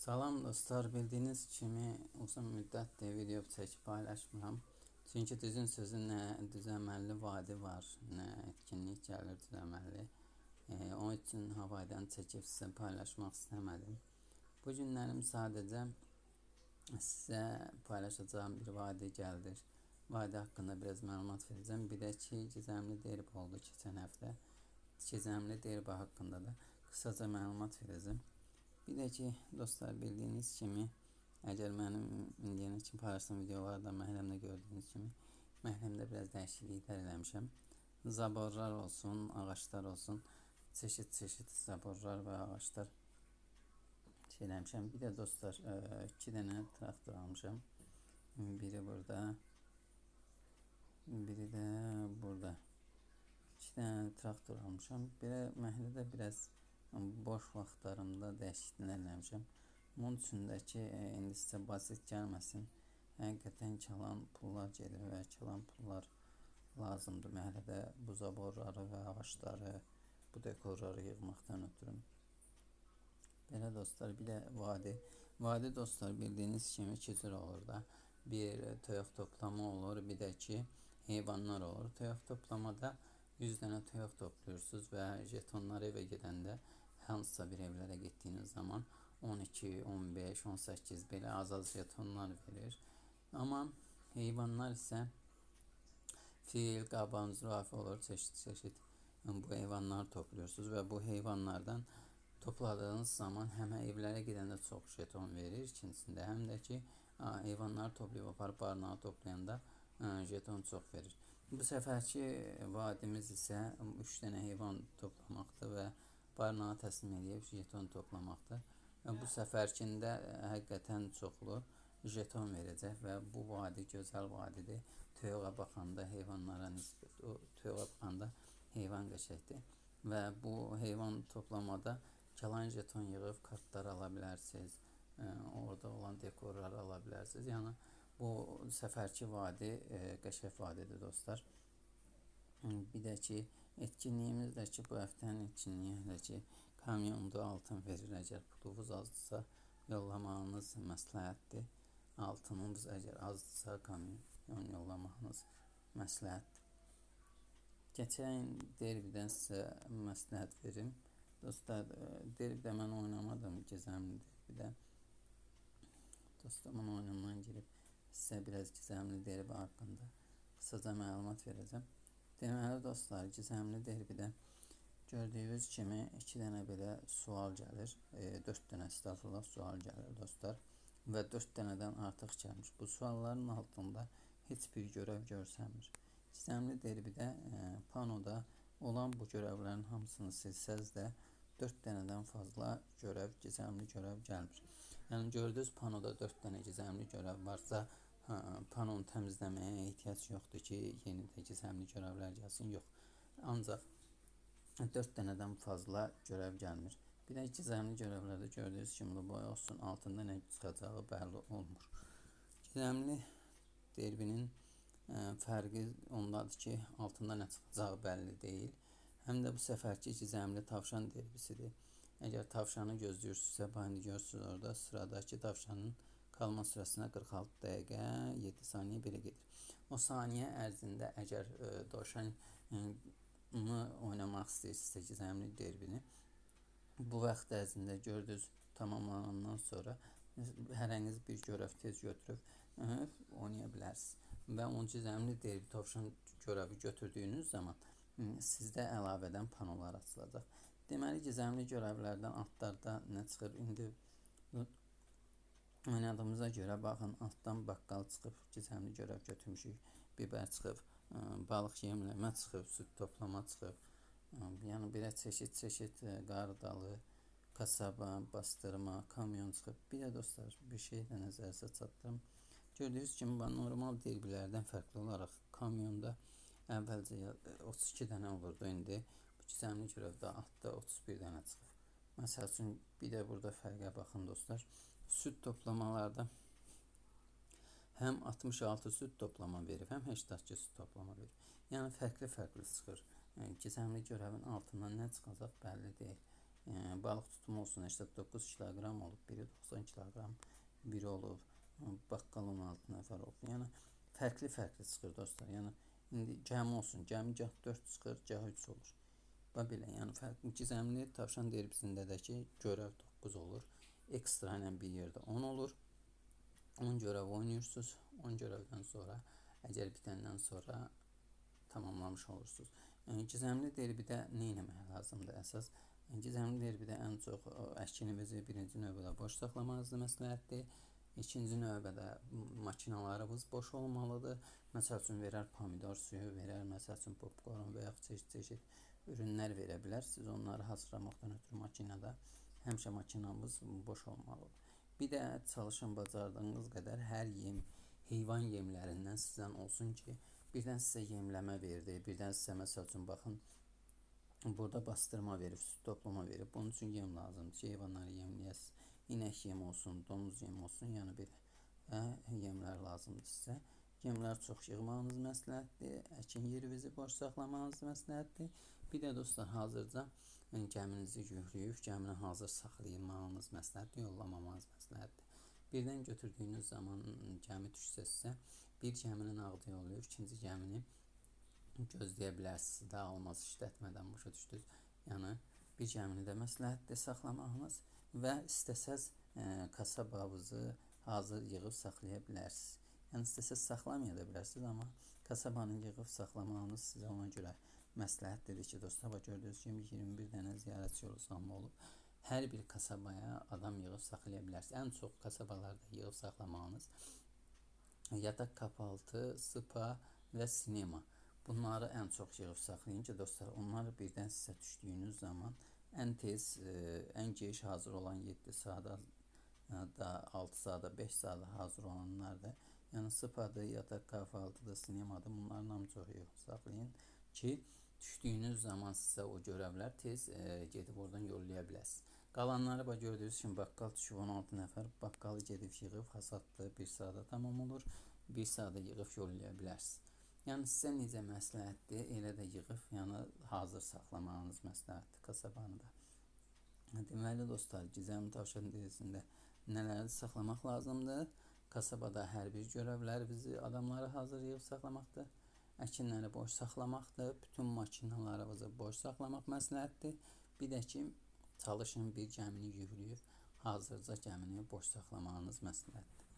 Salam dostlar, bildiyiniz kimi uzun müddətdir video çəkib paylaşmıram. Çünki düzün sözü nə düzəməlli vadi var, nə etkinlik gəlir düzəməlli. E, onun üçün havaydan çəkib sizə paylaşmaq istəmədim. Bu günlərim sadəcə sizə paylaşacağım bir vadi gəldir. Vadi haqqında biraz məlumat verəcəm. Bir də ki, gizəmli derbi oldu keçən həftə. Gizəmli derbi haqqında da qısaca məlumat verəcəm. Bir də ki, dostlar bildiyiniz kimi, əgər mənim indiyənə kimi paylaşdığım videolarda məhəlləmdə gördüyünüz kimi, məhəlləmdə biraz dəyişikliklər eləmişəm. Zaborlar olsun, ağaçlar olsun, çeşit-çeşit zaborlar və ağaçlar şey eləmişəm. Bir də dostlar, 2 dənə traktor almışam. Biri burada, biri də burada. 2 dənə traktor almışam. Belə məhəllədə biraz boş vaxtlarımda dəyişikliklər eləmişəm. Bunun üçün də ki, e, indi sizə basit gəlməsin. Həqiqətən çalan pullar gedir və çalan pullar lazımdır məhəllədə bu zaborları və ağacları, bu dekorları yığmaqdan ötürü. Belə dostlar, bir də vadi. Vadi dostlar bildiyiniz kimi cür olur da. Bir toyuq toplama olur, bir də ki heyvanlar olur. Toyuq toplamada 100 dənə toyuq toplayırsınız və jetonları evə gedəndə hansısa bir evlərə getdiyiniz zaman 12, 15, 18 belə az-az jetonlar verir. Amma heyvanlar isə fil, qaban, zürafə olur, çeşit-çeşit bu heyvanlar topluyorsunuz və bu heyvanlardan topladığınız zaman həm evlərə gedəndə çox jeton verir, ikincisində həm də ki heyvanları toplayıb aparıb barınağa toplayanda jeton çox verir. Bu səfərki vadimiz isə 3 dənə heyvan toplamaqdır və barınağa təslim edib jeton toplamaqdır. Və bu səfərkində həqiqətən çoxlu jeton verəcək və bu vadi gözəl vadidir. Toyuğa baxanda heyvanlara nisbət, o toyuğa baxanda heyvan qəşəkdir. Və bu heyvan toplamada qalan jeton yığıb kartlar ala bilərsiniz. Orada olan dekorları ala bilərsiniz. Yəni Bu səfərki vadi e, qəşəng vadidir dostlar. Bir də ki, etkinliyimiz də ki, bu həftənin etkinliyi hələ ki, kamyonda altın verir. Əgər pulunuz azdısa, yollamağınız məsləhətdir. Altınınız əgər azdısa, kamyon yollamağınız məsləhətdir. Keçən derbidən sizə məsləhət verim. Dostlar, e, derbidə mən oynamadım, gizəmli derbidə. Dostumun oyunundan girib sizə biraz gizəmli derbi haqqında qısaca məlumat verəcəm. Deməli dostlar, gizəmli derbidə gördüyünüz kimi 2 dənə belə sual gəlir. E, 4 dənə stafla sual gəlir dostlar və 4 dənədən artıq gəlmiş. Bu sualların altında heç bir görəv görsənmir. Gizəmli derbidə e, panoda olan bu görevlərin hamısını silsəz də 4 dənədən fazla görəv, gizəmli görəv gəlmir. Yəni gördüyünüz panoda 4 dənə gizəmli görəv varsa, panonu təmizləməyə ehtiyac yoxdur ki, yeni də gizəmli görəvlər gəlsin, yox. Ancaq 4 dənədən fazla görəv gəlmir. Bir də gizəmli görəvlərdə gördüyünüz kimi boy olsun, altında nə çıxacağı bəlli olmur. Gizəmli derbinin ə, fərqi ondadır ki, altında nə çıxacağı bəlli deyil. Həm də bu səfərki gizəmli tavşan derbisidir. Əgər tavşanı gözləyirsinizsə, indi görürsünüz orada sıradakı tavşanın qalma sürəsinə 46 dəqiqə 7 saniyə belə gedir. O saniyə ərzində əgər e, dovşan ə, oynamaq istəyirsinizsə gizəmli derbini bu vaxt ərzində gördünüz tamamlanandan sonra hərəniz bir görəv tez götürüb ə, oynaya bilərsiniz. Və 10 zəmli derbi tavşan görəvi götürdüyünüz zaman sizdə əlavədən panolar açılacaq. Deməli, gizəmli görevlərdən altlarda nə çıxır? İndi oynadığımıza görə baxın, altdan baqqal çıxıb, gizəmli görev götürmüşük. Biber çıxıb, balıq yemləmə çıxıb, süd toplama çıxıb. Yəni belə çeşit-çeşit qardalı, kasaba, bastırma, kamyon çıxıb. Bir də dostlar, bir şey də nəzərinizə çatdırım. Gördüyünüz kimi normal derbilərdən fərqli olaraq kamyonda Əvvəlcə 32 dənə olurdu, indi bu gizəmli görevdə altda 31 dənə çıxıb. Məsəl üçün bir də burada fərqə baxın dostlar. Süd toplamalarda həm 66 süd toplama verib, həm 82 süd toplama verib. Yəni fərqli-fərqli çıxır. Yəni, gizəmli görevin altından nə çıxacaq bəlli deyil. e, balıq tutumu olsun 89 kiloqram olub, biri 90 kiloqram, biri olub, baqqal 16 nəfər olub. Yəni fərqli-fərqli çıxır dostlar. Yəni indi cəmi olsun, cəmi gah 4 çıxır, gah 3 olur. Və belə, yəni fərqli gizəmli tavşan derbisində də ki, görəv 9 olur. Ekstra ilə bir yerdə 10 olur. 10 görev oynuyorsunuz. 10 görevdən sonra əgər bitəndən sonra tamamlamış olursunuz. Yəni gizəmli derbidə nə etmək lazımdır əsas? Gizəmli derbidə ən çox əşkinimizi birinci növbədə boş saxlamağınızı məsləhətdir. İkinci növbədə makinalarımız boş olmalıdır. Məsəl üçün verər pomidor suyu, verər məsəl üçün popkorn və yaxud çeşid-çeşid ürünlər verə bilər. Siz onları hazırlamaqdan ötürü makinada həmişə makinamız boş olmalıdır. Bir də çalışın bacardığınız qədər hər yem, heyvan yemlərindən sizdən olsun ki, birdən sizə yemləmə verdi, birdən sizə məsəl üçün baxın, burada bastırma verib, süd toplama verib. Bunun üçün yem lazımdır ki, heyvanları yemləyəsiniz. İnək yem olsun, donuz yem olsun, yəni belə və yemlər lazımdır sizə. Yemlər çox yığmağınız məsləhətdir. Əkin yerinizi boş saxlamağınız məsləhətdir. Bir də dostlar, hazırca gəminizi yükləyib, gəmini hazır saxlayılmağınız məsləhətdir, yollamamanız məsləhətdir. Birdən götürdüyünüz zaman gəmi düşsə sizə, bir gəminin ağdı yollayıb, ikinci gəmini gözləyə bilərsiniz. Daha olmaz işlətmədən başa düşdünüz. Yəni bir gəmini də məsləhətdir saxlamağınız və istəsəz e, kasabavızı hazır yığıb saxlaya bilərsiniz. Yəni istəsəz saxlamaya da bilərsiniz, amma kasabanı yığıb saxlamağınız sizə ona görə məsləhət dedi ki, dostlar, bax gördüyünüz kimi 21 dənə ziyarətçi yolu salma olub. Hər bir kasabaya adam yığıb saxlaya bilərsiniz. Ən çox kasabalarda yığıb saxlamağınız yataq kapaltı, spa və sinema. Bunları ən çox yığıb saxlayın ki, dostlar, onlar birdən sizə düşdüyünüz zaman ən tez, e, ən gec hazır olan 7 saata e, da 6 saata, 5 saata hazır olanlar da yəni spadır, yataq kahvaltıdır, sinemadır. Bunların hamı çox yığıb saxlayın ki, düşdüyünüz zaman sizə o görevlər tez e, gedib oradan yollaya bilərsiniz. Qalanları bax gördüyünüz kimi baqqal düşüb 16 nəfər baqqalı gedib yığıb hasatlı bir sırada tamam olur. Bir sırada yığıb yollaya bilərsiniz. Yəni sizə necə məsləhətdir, elə də yığıb, yəni hazır saxlamağınız məsləhətdir kasabanı da. Deməli dostlar, gizəmli tavşan dizisində nələri saxlamaq lazımdır? Kasabada hər bir görevlər bizi adamları hazır yığıb saxlamaqdır əkinləri boş saxlamaqdır. Bütün makinalarınızı boş saxlamaq məsləhətdir. Bir də ki, çalışın bir gəmini yükləyib hazırca gəmini boş saxlamağınız məsləhətdir.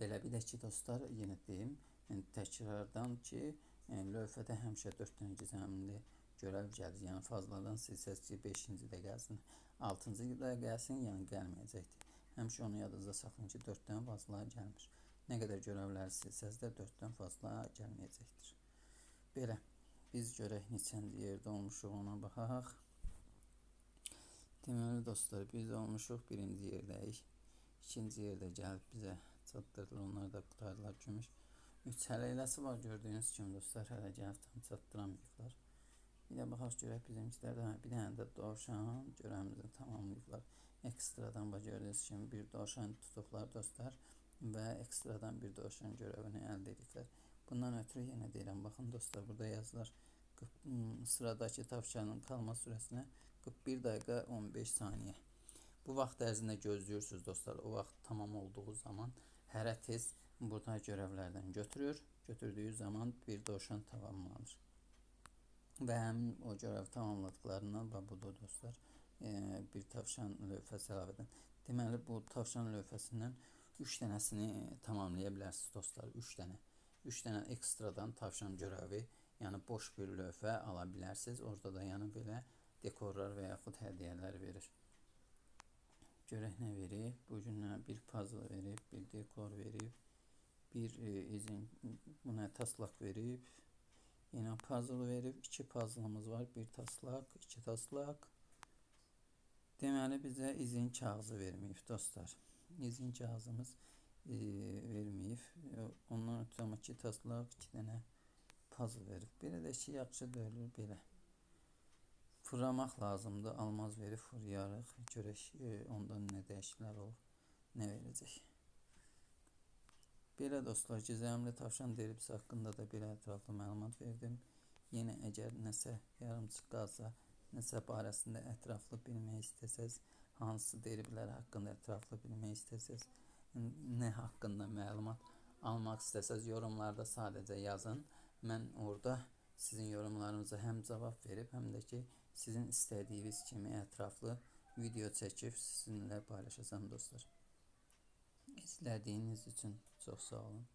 Belə bir də ki, dostlar, yenə deyim, yəni təkrardan ki, yəni, lövhədə həmişə 4 dənə gizəmli görəv gəlir. Yəni fazladan silsəz ki, 5-ci də gəlsin, 6-cı da gəlsin, yəni gəlməyəcəkdir. Həmişə onu yadınızda saxlayın ki, 4 dənə fazla gəlmir. Nə qədər görevlər silsəz də 4-dən fazla gəlməyəcəkdir. Belə, biz görək neçənci yerdə olmuşuq ona baxaq. Deməli dostlar, biz olmuşuq birinci yerdəyik. İkinci yerdə gəlib bizə çatdırdılar, onlar da qutardılar gümüş. Üç həleyləsi var gördüyünüz kimi dostlar, hələ gəlib tam çatdıramayıblar. Bir də baxaq görək bizimkilər də, bir dənə də dovşan görəmizi tamamlayıblar. Ekstradan bax gördüyünüz kimi bir dovşan tutublar dostlar və ekstradan bir dovşan görevini əldə ediblər. Bundan ötürü yenə deyirəm, baxın dostlar, burada yazılar sıradakı tavşanın kalma sürəsinə 41 dəqiqə 15 saniyə. Bu vaxt ərzində gözləyirsiniz dostlar. O vaxt tamam olduğu zaman hərə tez burada görevlərdən götürür. Götürdüyü zaman bir dovşan tamamlanır. Və həmin o görev tamamladıklarından bax budur dostlar. E, bir tavşan lövhəsi əlavə edin. Deməli bu tavşan lövhəsindən 3 dənəsini tamamlaya bilərsiniz dostlar. 3 dənə. 3 dənə ekstradan tavşan görəvi, yəni boş bir lövhə ala bilərsiniz. Orada da yəni belə dekorlar və yaxud hədiyyələr verir. Görək nə verib? Bu günə bir puzzle verib, bir dekor verib, bir e, izin buna taslak verib. Yenə puzzle verib. 2 puzzle'ımız var. Bir taslak, 2 taslak. Deməli bizə izin kağızı verməyib dostlar izin cihazımız e, verməyib. Ondan ötürü amma ki taslaq 2 dənə puzzle verib. Belə də ki yaxşı deyil belə. Fırlamaq lazımdır. Almaz verib fırlayarıq. Görək e, ondan nə dəyişikliklər olur, nə verəcək. Belə dostlar, gizəmli tavşan deribisi haqqında da belə ətraflı məlumat verdim. Yenə əgər nəsə yarımçıq qalsa nəsə barəsində ətraflı bilmək istəsəz, hansı derbylər haqqında ətraflı bilmək istəsəz, nə haqqında məlumat almaq istəsəz yorumlarda sadəcə yazın. Mən orada sizin yorumlarınıza həm cavab verib, həm də ki, sizin istədiyiniz kimi ətraflı video çəkib sizinlə paylaşacağam dostlar. İzlədiyiniz üçün çox sağ olun.